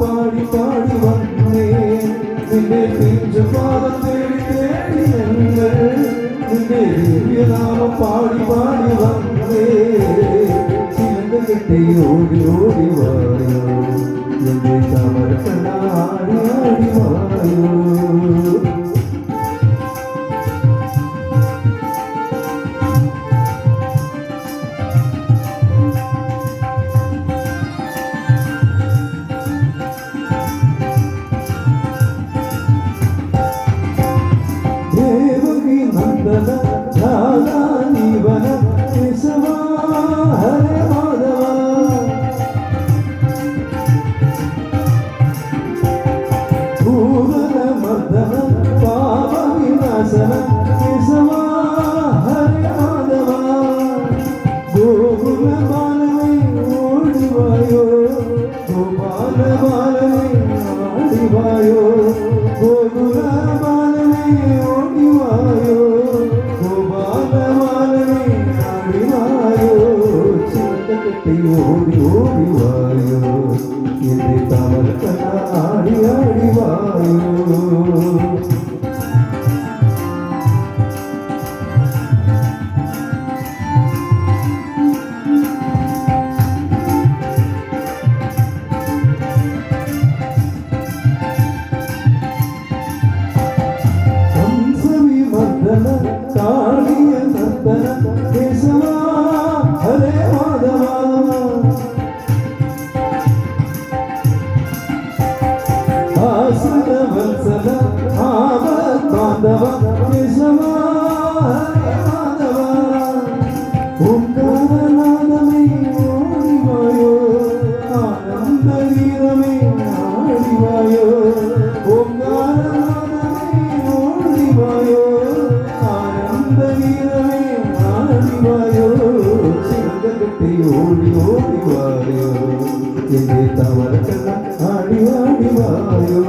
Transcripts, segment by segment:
പാടി പാടി വന്നേ നിന്റെ പിഞ്ചു പാദം ಹೋಗಿ ಹೋಗಿ ಹೋಗಿ ವಾಯೋ ಎಂದೇ ಸಮರ್ಪಣ ಹಾಡಿ ವಾಯೋ తవల ఆడి ఆడి వాయు. ஆசுர வல்சல ஆவ தாண்டவ கேசவா ஓங்காரநாதமே ஓடிவாயோ ஆனந்த வீரமே ஆடிவாயோ ஓங்காரநாதமே ஓடிவாயோ ஆனந்த வீரமே ஆடிவாயோ சிங்ககட்டை ஓடி ஓடிவாயோ తవరకన్నా ఆడి ఆడి వాయో.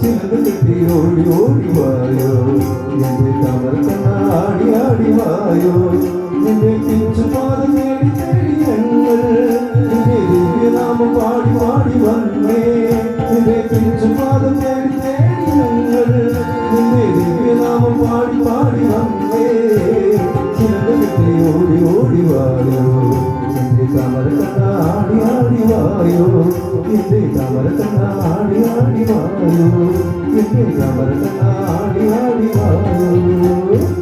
ചിലത് കിട്ടി ഓടി ഓടി എന്റെ തമർത്തനാടി ആടി വായോ. భరతన ఆడి ఆడి వాయు భరతన ఆడి ఆడి వాయు.